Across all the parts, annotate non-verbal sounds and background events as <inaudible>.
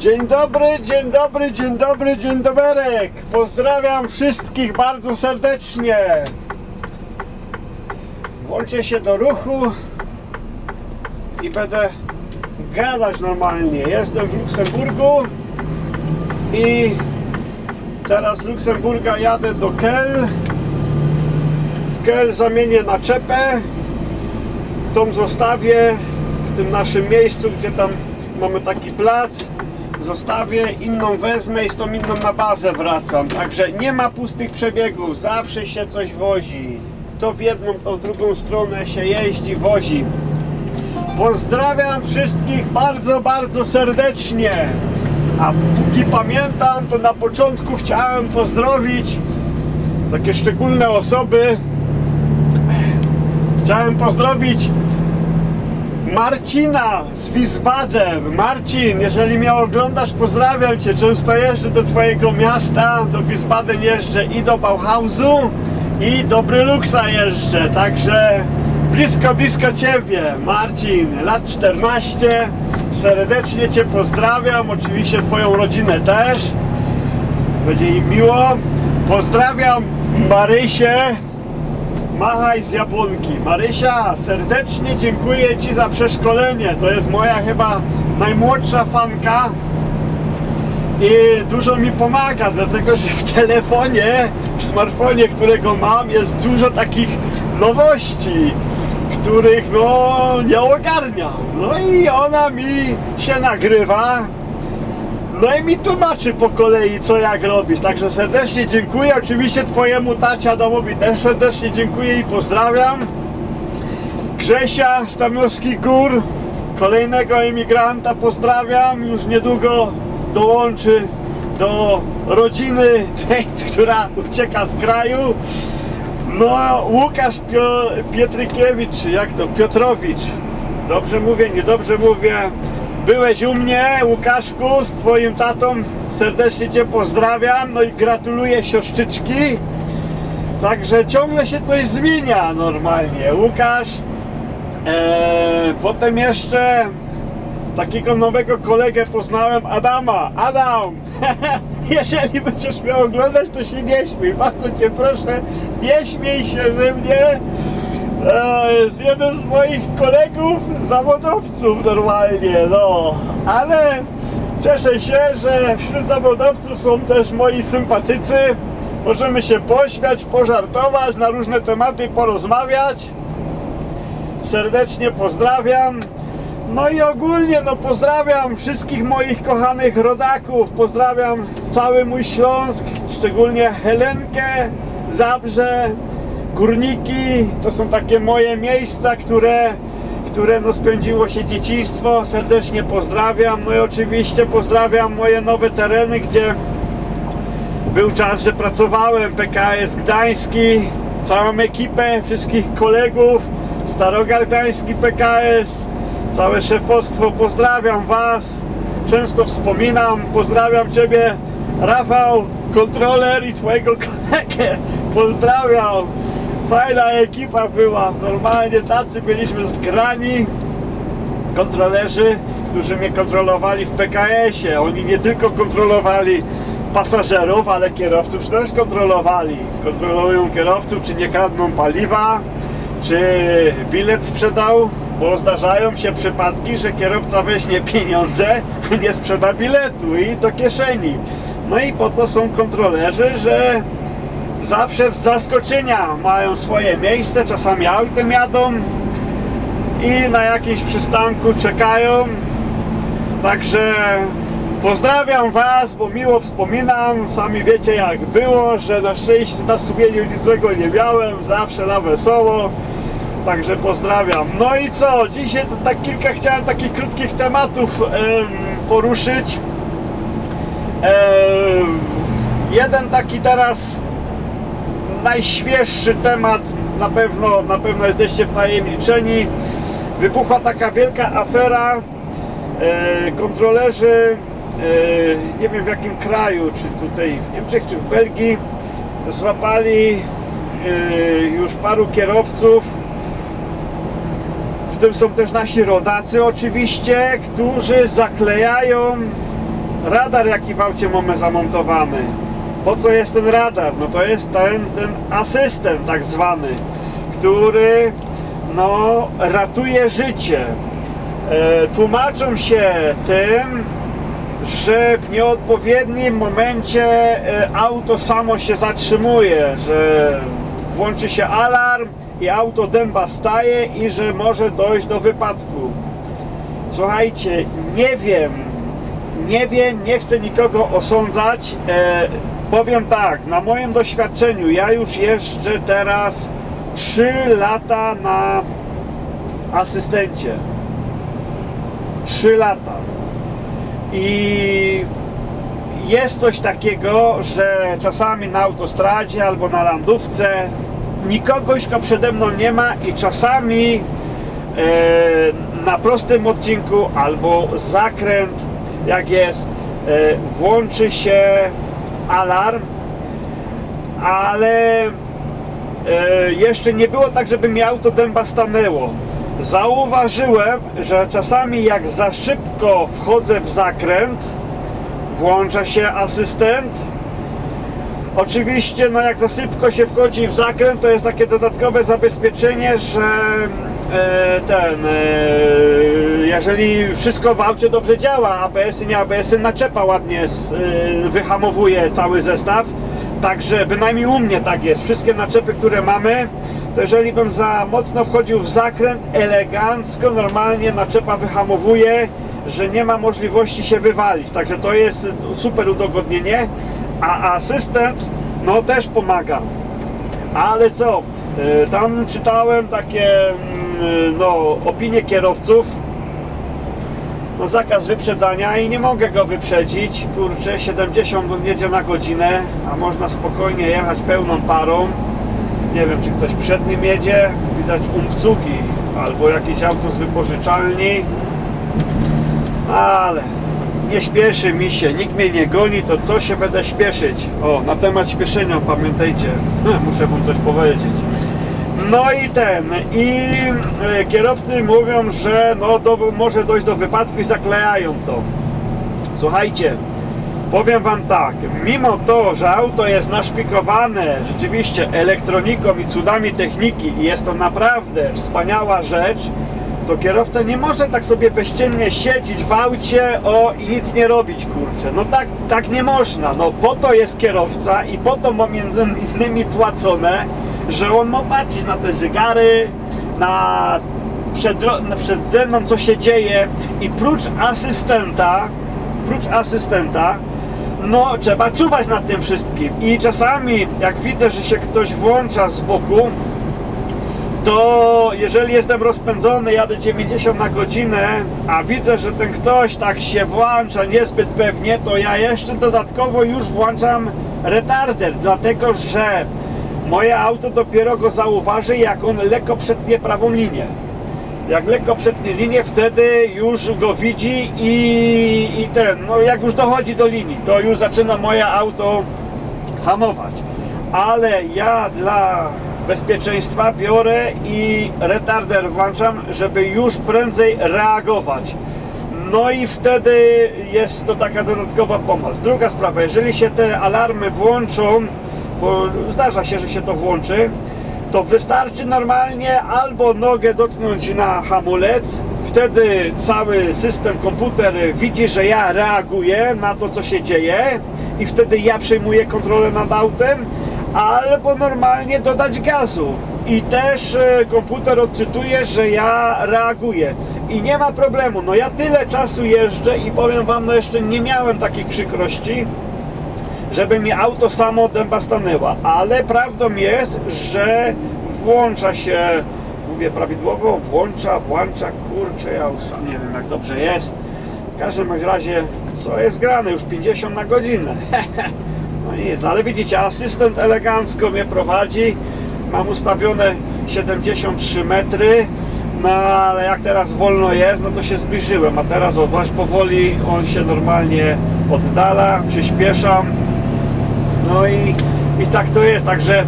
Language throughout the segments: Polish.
Dzień dobry, dzień dobry, dzień dobry, dzień doberek. Pozdrawiam wszystkich bardzo serdecznie. Włączę się do ruchu i będę gadać normalnie. Jestem w Luksemburgu i teraz z Luksemburga jadę do Kel. W Kel zamienię naczepę. Tą zostawię w tym naszym miejscu, gdzie tam mamy taki plac. Zostawię, inną wezmę i z tą inną na bazę wracam. Także nie ma pustych przebiegów, zawsze się coś wozi. To w jedną, to w drugą stronę się jeździ, wozi. Pozdrawiam wszystkich bardzo, bardzo serdecznie. A póki pamiętam, to na początku chciałem pozdrowić takie szczególne osoby. Chciałem pozdrowić Marcina z Wiesbaden. Marcin, jeżeli mnie oglądasz, pozdrawiam Cię. Często jeżdżę do Twojego miasta, do Wiesbaden jeżdżę i do Bauhausu i do Bryluxa jeżdżę. Także blisko, blisko Ciebie. Marcin, lat 14. Serdecznie Cię pozdrawiam. Oczywiście Twoją rodzinę też. Będzie im miło. Pozdrawiam Marysię. Machaj z Japonki. Marysia, serdecznie dziękuję Ci za przeszkolenie. To jest moja chyba najmłodsza fanka i dużo mi pomaga, dlatego że w telefonie, w smartfonie, którego mam, jest dużo takich nowości, których no nie ogarniam. No i ona mi się nagrywa. No i mi tłumaczy po kolei, co jak robić. Także serdecznie dziękuję. Oczywiście Twojemu tacia domowi też serdecznie dziękuję i pozdrawiam. Grzesia z Tarnowskich Gór, kolejnego emigranta pozdrawiam. Już niedługo dołączy do rodziny która ucieka z kraju. No, Łukasz Pio Pietrykiewicz, jak to? Piotrowicz. Dobrze mówię, niedobrze mówię. Byłeś u mnie, Łukaszku, z Twoim tatą. Serdecznie Cię pozdrawiam. No i gratuluję siostrzyczki. Także ciągle się coś zmienia normalnie. Łukasz. Eee, potem jeszcze takiego nowego kolegę poznałem, Adama. Adam! <laughs> Jeżeli będziesz mnie oglądać, to się nie śmiej. Bardzo Cię proszę, nie śmiej się ze mnie. E, jest jeden z moich kolegów, zawodowców normalnie, no. Ale cieszę się, że wśród zawodowców są też moi sympatycy. Możemy się pośmiać, pożartować, na różne tematy porozmawiać. Serdecznie pozdrawiam. No i ogólnie no pozdrawiam wszystkich moich kochanych rodaków. Pozdrawiam cały mój Śląsk, szczególnie Helenkę, Zabrze, Górniki. To są takie moje miejsca, które, które no spędziło się dzieciństwo. Serdecznie pozdrawiam. No i oczywiście pozdrawiam moje nowe tereny, gdzie był czas, że pracowałem. PKS Gdański, całą ekipę, wszystkich kolegów. Starogar Gdański PKS, całe szefostwo. Pozdrawiam Was. Często wspominam. Pozdrawiam Ciebie, Rafał, kontroler i Twojego kolegę. Pozdrawiam. Fajna ekipa była. Normalnie tacy byliśmy zgrani kontrolerzy, którzy mnie kontrolowali w PKS-ie. Oni nie tylko kontrolowali pasażerów, ale kierowców też kontrolowali. Kontrolują kierowców, czy nie kradną paliwa, czy bilet sprzedał, bo zdarzają się przypadki, że kierowca weźmie pieniądze, <laughs> nie sprzeda biletu i do kieszeni. No i po to są kontrolerzy, że zawsze z zaskoczenia mają swoje miejsce, czasami autem jadą, i na jakimś przystanku czekają. Także pozdrawiam Was, bo miło wspominam. Sami wiecie jak było, że na szczęście na sumieniu nic złego nie miałem, zawsze na wesoło. Także pozdrawiam. No i co? Dzisiaj to tak kilka chciałem takich krótkich tematów em, poruszyć. Jeden taki teraz najświeższy temat, na pewno, na pewno jesteście wtajemniczeni. Wybuchła taka wielka afera. E, kontrolerzy, e, nie wiem w jakim kraju, czy tutaj w Niemczech, czy w Belgii, złapali e, już paru kierowców. W tym są też nasi rodacy oczywiście, którzy zaklejają radar jaki w aucie mamy zamontowany. Po co jest ten radar? No to jest ten, ten asystent tak zwany, który no, ratuje życie. E, tłumaczą się tym, że w nieodpowiednim momencie e, auto samo się zatrzymuje, że włączy się alarm i auto dęba staje i że może dojść do wypadku. Słuchajcie, nie wiem, nie wiem, nie chcę nikogo osądzać. E, powiem tak, na moim doświadczeniu, ja już jeżdżę teraz 3 lata na asystencie. 3 lata. I jest coś takiego, że czasami na autostradzie albo na landówce nikogoś go przede mną nie ma i czasami e, na prostym odcinku albo zakręt jak jest e, włączy się alarm ale e, jeszcze nie było tak, żeby mi auto dęba stanęło. Zauważyłem, że czasami jak za szybko wchodzę w zakręt włącza się asystent. Oczywiście, no jak za szybko się wchodzi w zakręt, to jest takie dodatkowe zabezpieczenie, że ten, e, jeżeli wszystko w aucie dobrze działa, ABS-y, nie ABS-y, naczepa ładnie e, wyhamowuje cały zestaw. Także bynajmniej u mnie tak jest. Wszystkie naczepy, które mamy, to jeżeli bym za mocno wchodził w zakręt, elegancko, normalnie naczepa wyhamowuje, że nie ma możliwości się wywalić. Także to jest super udogodnienie. A asystent, no też pomaga. Ale co? y, Tam czytałem takie mm, no, opinie kierowców. No zakaz wyprzedzania i nie mogę go wyprzedzić. Kurczę, 70 on jedzie na godzinę, a można spokojnie jechać pełną parą. Nie wiem, czy ktoś przed nim jedzie. Widać umcugi albo jakieś auto z wypożyczalni. Ale nie śpieszy mi się, nikt mnie nie goni, to co się będę śpieszyć? O, na temat śpieszenia pamiętajcie, <laughs> muszę wam coś powiedzieć. No i ten, i e, kierowcy mówią, że no do, może dojść do wypadku i zaklejają to. Słuchajcie, powiem wam tak, mimo to, że auto jest naszpikowane rzeczywiście elektroniką i cudami techniki i jest to naprawdę wspaniała rzecz, to kierowca nie może tak sobie bezciennie siedzieć w aucie o i nic nie robić, kurczę. No tak, tak nie można. No po to jest kierowca i po to między innymi płacone, że on ma patrzeć na te zegary, na przed, przede mną co się dzieje i prócz asystenta, prócz asystenta, no trzeba czuwać nad tym wszystkim. I czasami jak widzę, że się ktoś włącza z boku, to jeżeli jestem rozpędzony, jadę 90 na godzinę, a widzę, że ten ktoś tak się włącza niezbyt pewnie, to ja jeszcze dodatkowo już włączam retarder, dlatego że moje auto dopiero go zauważy, jak on lekko przetnie prawą linię. Jak lekko przetnie linię, wtedy już go widzi i, i ten, no jak już dochodzi do linii, to już zaczyna moje auto hamować. Ale ja dla bezpieczeństwa biorę i retarder włączam, żeby już prędzej reagować. No i wtedy jest to taka dodatkowa pomoc. Druga sprawa, jeżeli się te alarmy włączą, bo zdarza się, że się to włączy, to wystarczy normalnie albo nogę dotknąć na hamulec, wtedy cały system, komputer widzi, że ja reaguję na to, co się dzieje i wtedy ja przejmuję kontrolę nad autem, albo normalnie dodać gazu. I też e, komputer odczytuje, że ja reaguję. I nie ma problemu, no ja tyle czasu jeżdżę i powiem wam, no jeszcze nie miałem takich przykrości, żeby mi auto samo dęba stanęła. Ale prawdą jest, że włącza się, mówię prawidłowo, włącza, włącza, kurczę, ja już sam nie wiem jak dobrze jest. W każdym razie, co jest grane, już 50 na godzinę. <laughs> No nic, no ale widzicie, asystent elegancko mnie prowadzi. Mam ustawione 73 metry. No ale jak teraz wolno jest, no to się zbliżyłem, a teraz zobacz, powoli on się normalnie oddala, przyspieszam. No i, i tak to jest, także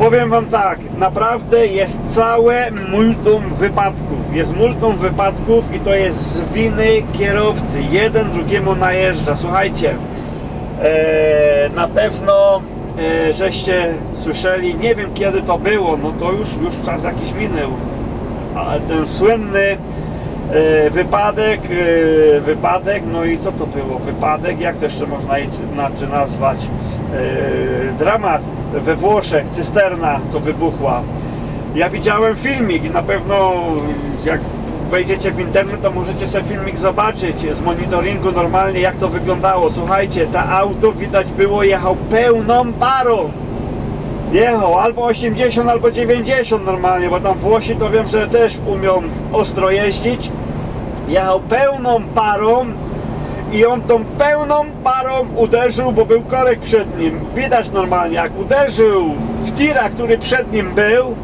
Powiem wam tak, naprawdę jest całe multum wypadków. Jest multum wypadków i to jest z winy kierowcy. Jeden drugiemu najeżdża. Słuchajcie, e, na pewno e, żeście słyszeli, nie wiem kiedy to było, no to już, już czas jakiś minął. Ale ten słynny wypadek, e, wypadek, no i co to było? Wypadek, jak to jeszcze można inaczej nazwać? E, dramat we Włoszech, cysterna, co wybuchła. Ja widziałem filmik na pewno jak wejdziecie w internet, to możecie sobie filmik zobaczyć z monitoringu normalnie, jak to wyglądało. Słuchajcie, to auto widać było, jechał pełną parą. Jechał albo 80, albo 90 normalnie, bo tam Włosi to wiem, że też umią ostro jeździć. Jechał pełną parą i on tą pełną parą uderzył, bo był korek przed nim. Widać normalnie, jak uderzył w tira, który przed nim był,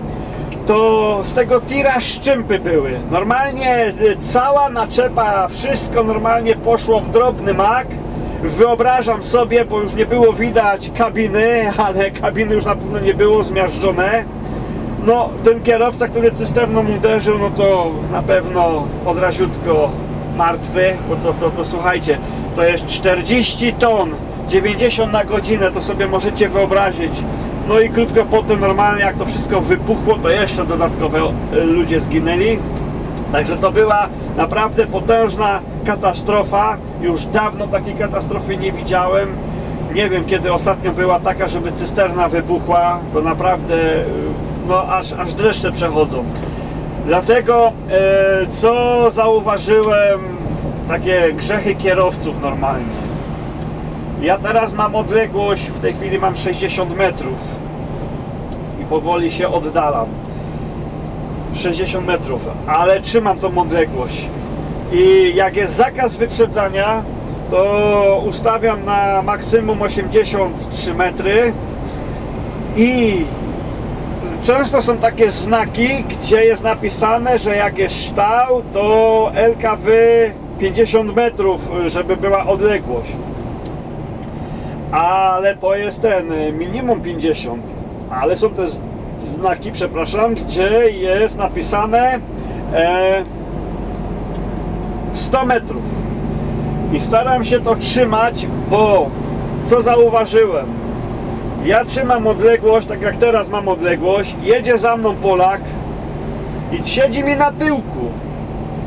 to z tego tira szczępy były. Normalnie y, cała naczepa, wszystko normalnie poszło w drobny mak. Wyobrażam sobie, bo już nie było widać kabiny, <laughs> ale kabiny już na pewno nie było zmiażdżone. No, ten kierowca, który cysterną uderzył, no to na pewno od raziutko martwy, bo to, to, to słuchajcie, to jest 40 ton, 90 na godzinę, to sobie możecie wyobrazić. No i krótko potem normalnie jak to wszystko wypuchło, to jeszcze dodatkowo e, ludzie zginęli. Także to była naprawdę potężna katastrofa. Już dawno takiej katastrofy nie widziałem. Nie wiem kiedy ostatnio była taka, żeby cysterna wybuchła. To naprawdę e, no aż, aż dreszcze przechodzą. Dlatego e, co zauważyłem takie grzechy kierowców normalnie. Ja teraz mam odległość, w tej chwili mam 60 metrów i powoli się oddalam. 60 metrów, ale trzymam tą odległość. I jak jest zakaz wyprzedzania, to ustawiam na maksimum 83 metry i często są takie znaki, gdzie jest napisane, że jak jest ształ, to LKW 50 metrów, żeby była odległość. Ale to jest ten minimum 50. Ale są te znaki, przepraszam, gdzie jest napisane e, 100 metrów. I staram się to trzymać, bo co zauważyłem? Ja trzymam odległość, tak jak teraz mam odległość, jedzie za mną Polak i siedzi mi na tyłku.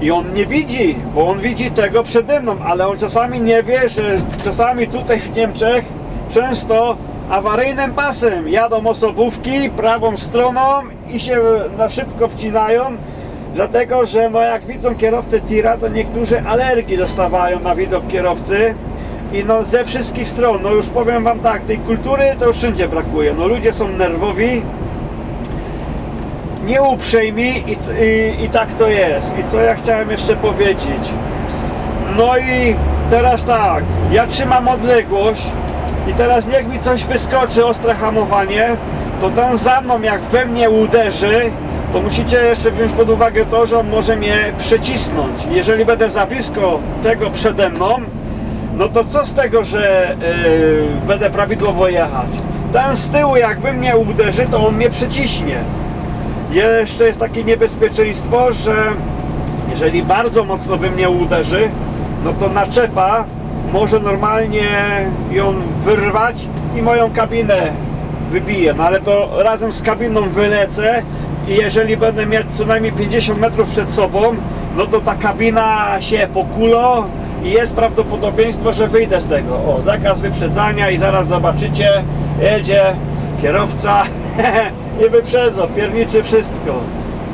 I on nie widzi, bo on widzi tego przede mną, ale on czasami nie wie, że czasami tutaj w Niemczech często awaryjnym pasem jadą osobówki prawą stroną i się na szybko wcinają, dlatego że no jak widzą kierowcę tira, to niektórzy alergii dostawają na widok kierowcy i no ze wszystkich stron, no już powiem wam tak, tej kultury to już wszędzie brakuje, no ludzie są nerwowi, nieuprzejmi i, i, i tak to jest. I co ja chciałem jeszcze powiedzieć? No i teraz tak, ja trzymam odległość i teraz niech mi coś wyskoczy, ostre hamowanie, to ten za mną jak we mnie uderzy, to musicie jeszcze wziąć pod uwagę to, że on może mnie przecisnąć. Jeżeli będę za blisko tego przede mną, no to co z tego, że yy, będę prawidłowo jechać? Ten z tyłu jak we mnie uderzy, to on mnie przeciśnie. Jeszcze jest takie niebezpieczeństwo, że jeżeli bardzo mocno we mnie uderzy, no to naczepa może normalnie ją wyrwać i moją kabinę wybije. No ale to razem z kabiną wylecę i jeżeli będę miał co najmniej 50 metrów przed sobą, no to ta kabina się pokulo i jest prawdopodobieństwo, że wyjdę z tego. O, zakaz wyprzedzania i zaraz zobaczycie, jedzie kierowca <laughs> i wyprzedzą, pierniczy wszystko.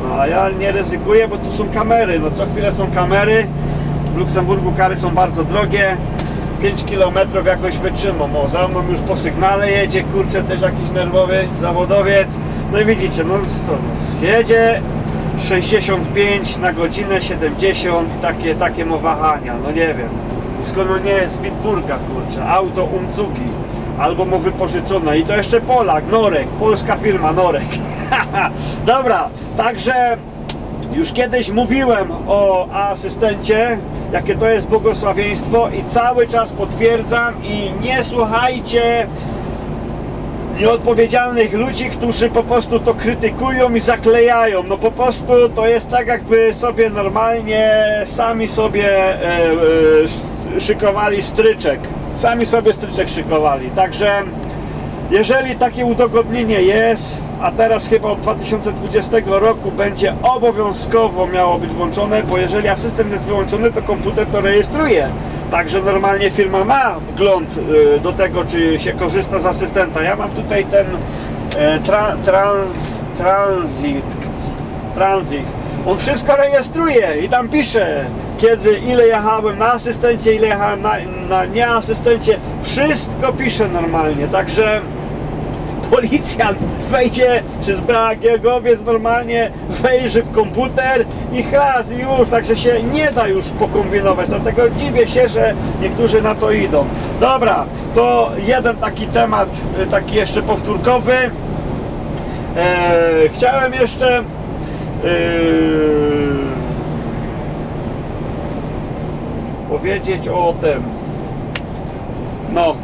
No a ja nie ryzykuję, bo tu są kamery, no co chwilę są kamery. W Luksemburgu kary są bardzo drogie. 5 km jakoś wytrzymam. O, za mną już po sygnale jedzie, kurczę, też jakiś nerwowy zawodowiec. No i widzicie, no co, no, jedzie 65 na godzinę, 70 i takie, takie ma wahania, no nie wiem. Skąd no nie z Bitburga, kurczę, auto Umcugi, albo mu wypożyczone i to jeszcze Polak, Norek, polska firma Norek. <laughs> Dobra, także już kiedyś mówiłem o asystencie, jakie to jest błogosławieństwo i cały czas potwierdzam i nie słuchajcie nieodpowiedzialnych ludzi, którzy po prostu to krytykują i zaklejają. No po prostu to jest tak, jakby sobie normalnie sami sobie e, e, szykowali stryczek. Sami sobie stryczek szykowali. Także jeżeli takie udogodnienie jest, a teraz chyba od 2020 roku będzie obowiązkowo miało być włączone, bo jeżeli asystent jest wyłączony, to komputer to rejestruje. Także normalnie firma ma wgląd y, do tego, czy się korzysta z asystenta. Ja mam tutaj ten e, tra, trans, transit, transit. On wszystko rejestruje i tam pisze, kiedy, ile jechałem na asystencie, ile jechałem na, na nieasystencie. Wszystko pisze normalnie, także policjant wejdzie, czy zbragiegowiec normalnie wejrzy w komputer i chlas i już, także się nie da już pokombinować, dlatego dziwię się, że niektórzy na to idą. Dobra, to jeden taki temat, y, taki jeszcze powtórkowy. Eee, chciałem jeszcze yy, powiedzieć o tym. No.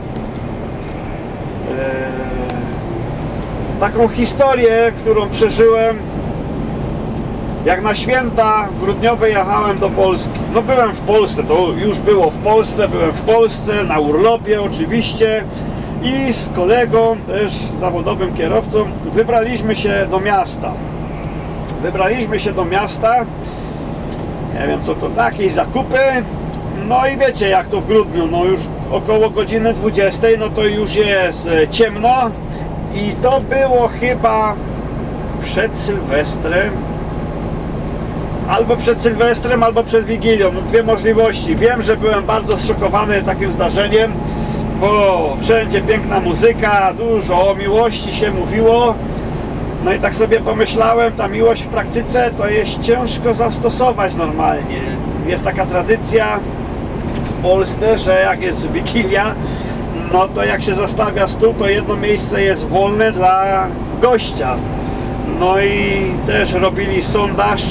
Taką historię, którą przeżyłem. Jak na święta grudniowe jechałem do Polski. No byłem w Polsce, to już było w Polsce, byłem w Polsce, na urlopie oczywiście. I z kolegą, też zawodowym kierowcą, wybraliśmy się do miasta. Wybraliśmy się do miasta. Nie wiem co to, jakieś zakupy. No i wiecie jak to w grudniu, no już około godziny 20, no to już jest e, ciemno. I to było chyba przed Sylwestrem. Albo przed Sylwestrem, albo przed Wigilią. No dwie możliwości. Wiem, że byłem bardzo zszokowany takim zdarzeniem, bo wszędzie piękna muzyka, dużo o miłości się mówiło. No i tak sobie pomyślałem, ta miłość w praktyce to jest ciężko zastosować normalnie. Jest taka tradycja w Polsce, że jak jest Wigilia, no to jak się zostawia stół, to jedno miejsce jest wolne dla gościa. No i też robili sondaż,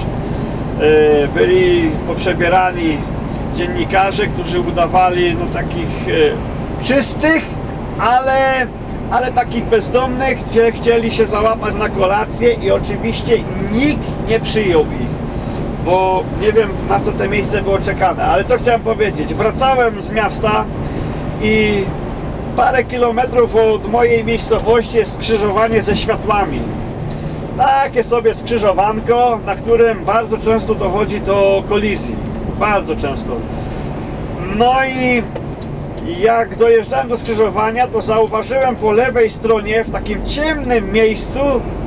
yy, byli poprzebierani dziennikarze, którzy udawali no takich yy, czystych, ale, ale takich bezdomnych, gdzie chcieli się załapać na kolację i oczywiście nikt nie przyjął ich. Bo nie wiem na co te miejsce było czekane, ale co chciałem powiedzieć, wracałem z miasta i parę kilometrów od mojej miejscowości jest skrzyżowanie ze światłami. Takie sobie skrzyżowanko, na którym bardzo często dochodzi do kolizji. Bardzo często. No i jak dojeżdżałem do skrzyżowania, to zauważyłem po lewej stronie, w takim ciemnym miejscu,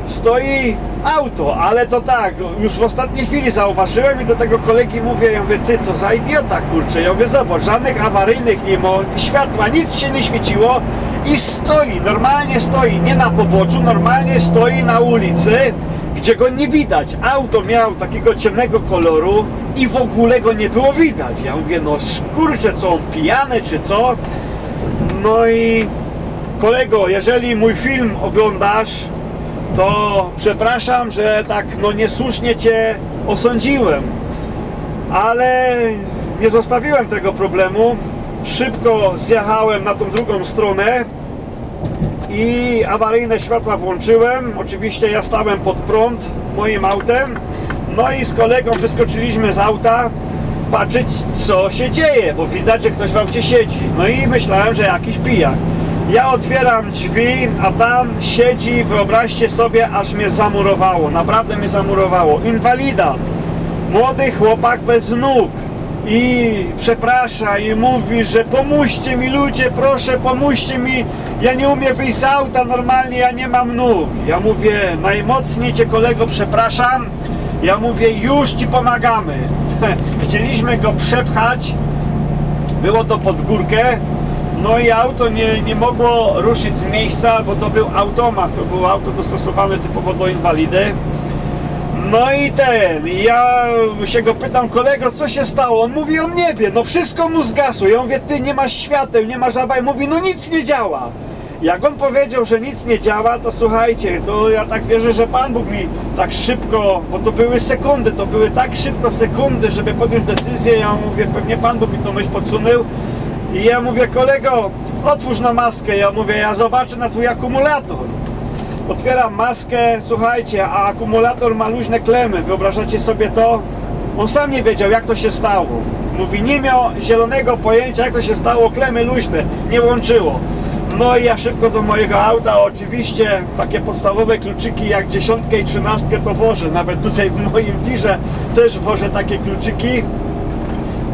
stoi auto, ale to tak, już w ostatniej chwili zauważyłem i do tego kolegi mówię, ja mówię, ty co za idiota, kurczę, ja mówię, zobacz, żadnych awaryjnych nie ma, światła, nic się nie świeciło i stoi, normalnie stoi, nie na poboczu, normalnie stoi na ulicy, gdzie go nie widać. Auto miał takiego ciemnego koloru i w ogóle go nie było widać. Ja mówię, no kurczę, co on pijany czy co? No i kolego, jeżeli mój film oglądasz, to przepraszam, że tak no niesłusznie cię osądziłem. Ale nie zostawiłem tego problemu. Szybko zjechałem na tą drugą stronę i awaryjne światła włączyłem. Oczywiście ja stałem pod prąd moim autem. No i z kolegą wyskoczyliśmy z auta patrzeć co się dzieje, bo widać, że ktoś w aucie siedzi. No i myślałem, że jakiś pijak. Ja otwieram drzwi, a tam siedzi, wyobraźcie sobie, aż mnie zamurowało. Naprawdę mnie zamurowało. Inwalida. Młody chłopak bez nóg i przeprasza i mówi, że pomóżcie mi ludzie, proszę pomóżcie mi, ja nie umiem wyjść z auta normalnie, ja nie mam nóg. Ja mówię, najmocniej cię kolego przepraszam, ja mówię, już ci pomagamy. <laughs> Chcieliśmy go przepchać, było to pod górkę, no i auto nie, nie mogło ruszyć z miejsca, bo to był automat, to było auto dostosowane typowo do inwalidy. No i ten, ja się go pytam, kolego, co się stało? On mówi, on nie wie, no wszystko mu zgasło. Ja mówię, ty nie masz świateł, nie masz żabaj. Mówi, no nic nie działa. Jak on powiedział, że nic nie działa, to słuchajcie, to ja tak wierzę, że Pan Bóg mi tak szybko, bo to były sekundy, to były tak szybko sekundy, żeby podjąć decyzję. Ja mówię, pewnie Pan Bóg mi to myśl podsunął. I ja mówię, kolego, otwórz na maskę. Ja mówię, ja zobaczę na twój akumulator. Otwieram maskę, słuchajcie, a akumulator ma luźne klemy. Wyobrażacie sobie to? On sam nie wiedział, jak to się stało. Mówi, nie miał zielonego pojęcia, jak to się stało, klemy luźne, nie łączyło. No i ja szybko do mojego auta, oczywiście takie podstawowe kluczyki jak dziesiątkę i trzynastkę to wożę. Nawet tutaj w moim tirze też wożę takie kluczyki,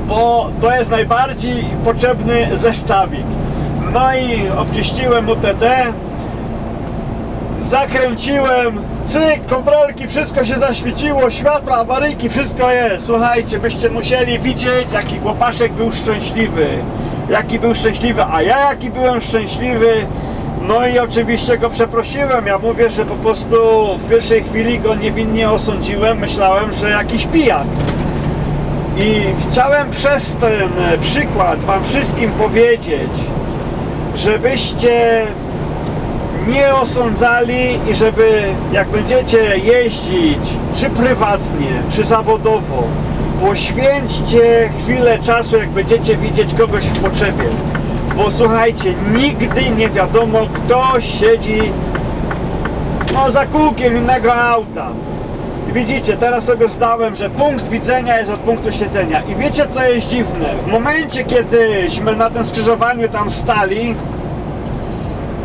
bo to jest najbardziej potrzebny zestawik. No i obczyściłem UTD, zakręciłem, cyk, kontrolki, wszystko się zaświeciło, światła, awaryjki, wszystko jest. Słuchajcie, byście musieli widzieć, jaki chłopaszek był szczęśliwy. Jaki był szczęśliwy, a ja jaki byłem szczęśliwy. No i oczywiście go przeprosiłem. Ja mówię, że po prostu w pierwszej chwili go niewinnie osądziłem. Myślałem, że jakiś pijak. I chciałem przez ten przykład Wam wszystkim powiedzieć, żebyście nie osądzali i żeby jak będziecie jeździć, czy prywatnie, czy zawodowo, poświęćcie chwilę czasu, jak będziecie widzieć kogoś w potrzebie. Bo słuchajcie, nigdy nie wiadomo, kto siedzi no, za kółkiem innego auta. Widzicie, teraz sobie zdałem, że punkt widzenia jest od punktu siedzenia. I wiecie, co jest dziwne? W momencie, kiedyśmy na tym skrzyżowaniu tam stali,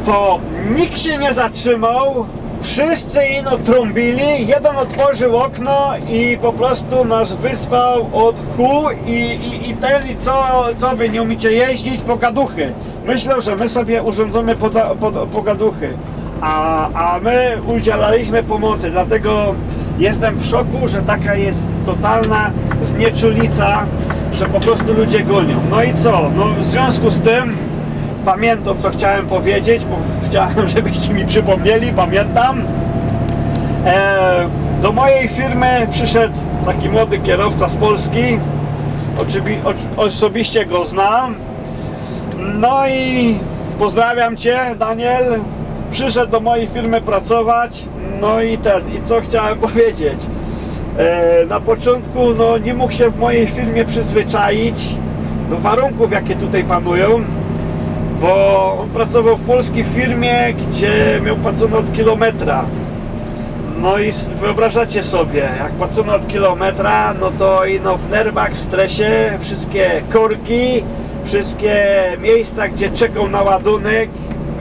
to nikt się nie zatrzymał, wszyscy ino trąbili, jeden otworzył okno i po prostu nas wysłał od hu i, i, i ten co, co wy nie umiecie jeździć, pogaduchy. Myślę, że my sobie urządzamy poda, pod, pogaduchy, a, a my udzielaliśmy pomocy, dlatego jestem w szoku, że taka jest totalna znieczulica, że po prostu ludzie gonią. No i co? No w związku z tym pamiętam co chciałem powiedzieć, bo chciałem, <laughs> żebyście mi przypomnieli, pamiętam. E, do mojej firmy przyszedł taki młody kierowca z Polski. Oczywi, osobiście go znam. No i pozdrawiam Cię, Daniel. Przyszedł do mojej firmy pracować. No i ten, i co chciałem <laughs> powiedzieć. E, na początku no, nie mógł się w mojej firmie przyzwyczaić do warunków, jakie tutaj panują bo pracował w polskiej firmie, gdzie miał płacone od kilometra. No i wyobrażacie sobie, jak płacono od kilometra, no to i no w nerwach, w stresie, wszystkie korki, wszystkie miejsca, gdzie czekał na ładunek,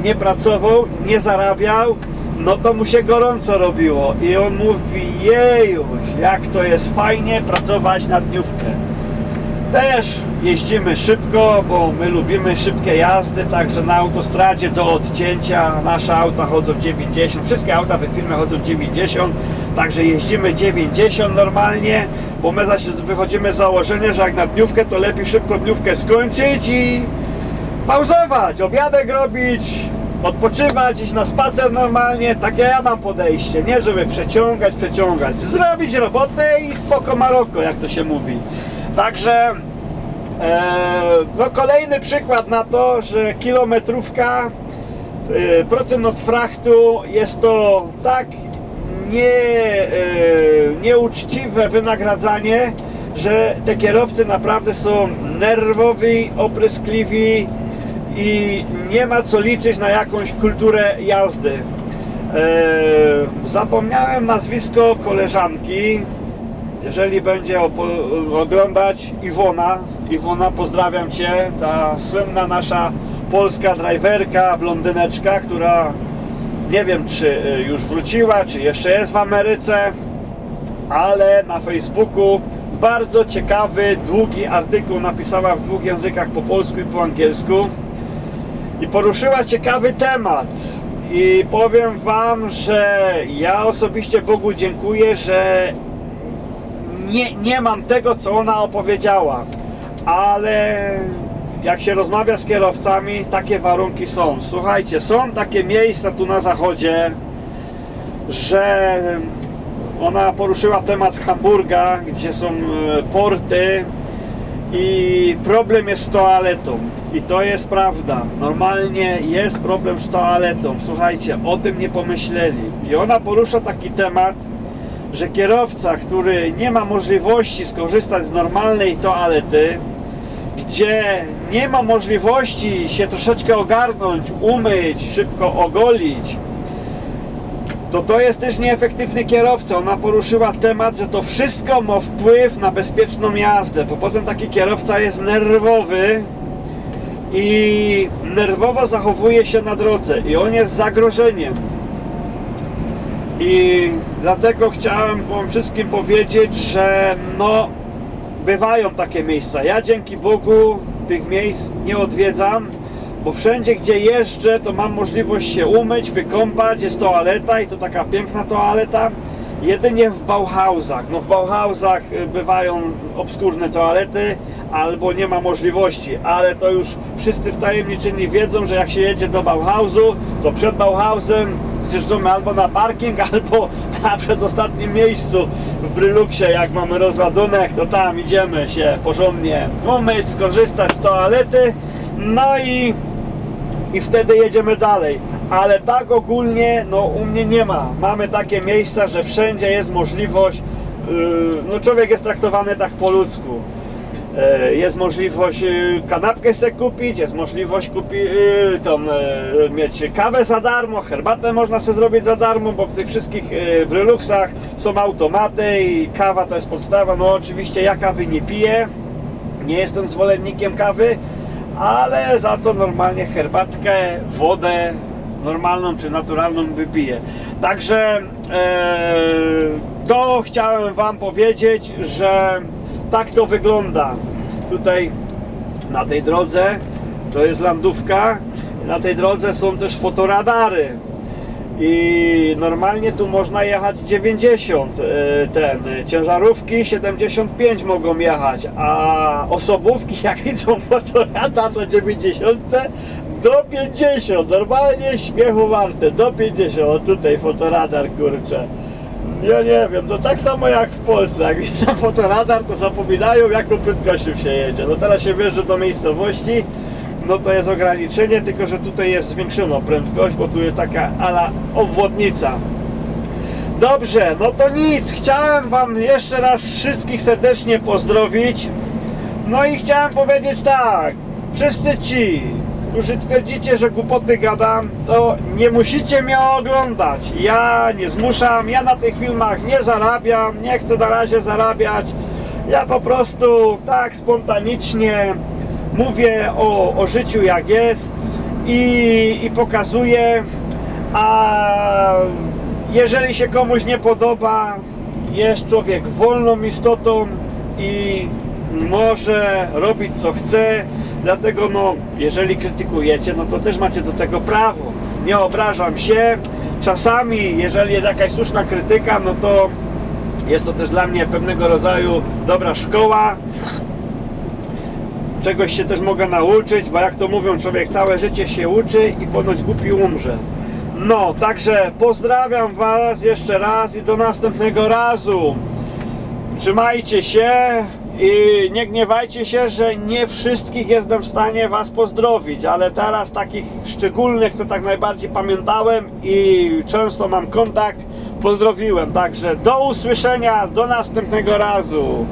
nie pracował, nie zarabiał, no to mu się gorąco robiło. I on mówi, jejuś, jak to jest fajnie pracować na dniówkę. Też jeździmy szybko, bo my lubimy szybkie jazdy, także na autostradzie do odcięcia nasze auta chodzą 90, wszystkie auta we firmie chodzą 90, także jeździmy 90 normalnie, bo my zaś wychodzimy z założenia, że jak na dniówkę to lepiej szybko dniówkę skończyć i pauzować, obiadek robić, odpoczywać, iść na spacer normalnie, takie ja mam podejście, nie żeby przeciągać, przeciągać, zrobić robotę i spoko Maroko, jak to się mówi. Także e, no kolejny przykład na to, że kilometrówka, e, procent od frachtu jest to tak nie, e, nieuczciwe wynagradzanie, że te kierowcy naprawdę są nerwowi, opryskliwi i nie ma co liczyć na jakąś kulturę jazdy. Zapomniałem nazwisko koleżanki, jeżeli będzie oglądać Iwona, Iwona pozdrawiam Cię, ta słynna nasza polska driverka, blondyneczka, która nie wiem czy y, już wróciła, czy jeszcze jest w Ameryce, ale na Facebooku bardzo ciekawy, długi artykuł napisała w dwóch językach, po polsku i po angielsku i poruszyła ciekawy temat. I powiem Wam, że ja osobiście Bogu dziękuję, że nie, nie mam tego, co ona opowiedziała, ale jak się rozmawia z kierowcami, takie warunki są. Słuchajcie, są takie miejsca tu na zachodzie, że ona poruszyła temat Hamburga, gdzie są e, porty i problem jest z toaletą. I to jest prawda. Normalnie jest problem z toaletą. Słuchajcie, o tym nie pomyśleli. I ona porusza taki temat, że kierowca, który nie ma możliwości skorzystać z normalnej toalety, gdzie nie ma możliwości się troszeczkę ogarnąć, umyć, szybko ogolić, to to jest też nieefektywny kierowca. Ona poruszyła temat, że to wszystko ma wpływ na bezpieczną jazdę, bo potem taki kierowca jest nerwowy i nerwowo zachowuje się na drodze i on jest zagrożeniem. I dlatego chciałem wam wszystkim powiedzieć, że no bywają takie miejsca. Ja dzięki Bogu tych miejsc nie odwiedzam, bo wszędzie gdzie jeżdżę, to mam możliwość się umyć, wykąpać, jest toaleta i to taka piękna toaleta. Jedynie w Bauhausach. No w Bauhausach y, bywają obskurne toalety, albo nie ma możliwości, ale to już wszyscy wtajemniczeni wiedzą, że jak się jedzie do Bauhausu, to przed Bauhausem zjeżdżamy albo na parking, <laughs> albo na przedostatnim miejscu w Bryluxie, jak mamy rozładunek, to tam idziemy się porządnie umyć, skorzystać z toalety, no i i wtedy jedziemy dalej. Ale tak ogólnie, no u mnie nie ma. Mamy takie miejsca, że wszędzie jest możliwość, yy, no człowiek jest traktowany tak po ludzku. Yy, Jest możliwość yy, kanapkę sobie kupić, jest możliwość kupi, yy, tą, mieć kawę za darmo, herbatę można sobie zrobić za darmo, bo w tych wszystkich Bryluxach są automaty i kawa to jest podstawa. No oczywiście ja kawy nie piję, nie jestem zwolennikiem kawy, ale za to normalnie herbatkę, wodę normalną czy naturalną wypiję. Także e, to chciałem Wam powiedzieć, że tak to wygląda. Tutaj na tej drodze to jest landówka. Na tej drodze są też fotoradary. I normalnie tu można jechać 90 e, ten, e, ciężarówki 75 mogą jechać, a osobówki <laughs> jak widzą fotoradar na 90 do 50, normalnie śmiechu warte, do 50, o tutaj fotoradar kurczę. Ja nie wiem, to tak samo jak w Polsce, jak <laughs> widzą fotoradar to zapominają jaką prędkością się jedzie. No teraz się wjeżdża do miejscowości, no to jest ograniczenie, tylko że tutaj jest zwiększona prędkość, bo tu jest taka ala obwodnica. Dobrze, no to nic. Chciałem Wam jeszcze raz wszystkich serdecznie pozdrowić. No i chciałem powiedzieć tak. Wszyscy ci, którzy twierdzicie, że głupoty gadam, to nie musicie mnie oglądać. Ja nie zmuszam, ja na tych filmach nie zarabiam, nie chcę na razie zarabiać. Ja po prostu tak spontanicznie mówię o, o życiu jak jest i, i pokazuję, a jeżeli się komuś nie podoba, jest człowiek wolną istotą i może robić co chce, dlatego no, jeżeli krytykujecie, no to też macie do tego prawo. Nie obrażam się. Czasami, jeżeli jest jakaś słuszna krytyka, no to jest to też dla mnie pewnego rodzaju dobra szkoła, czegoś się też mogę nauczyć, bo jak to mówią, człowiek całe życie się uczy i ponoć głupi umrze. No, także pozdrawiam Was jeszcze raz i do następnego razu. Trzymajcie się i nie gniewajcie się, że nie wszystkich jestem w stanie Was pozdrowić, ale teraz takich szczególnych, co tak najbardziej pamiętałem i często mam kontakt, pozdrowiłem. Także do usłyszenia, do następnego razu.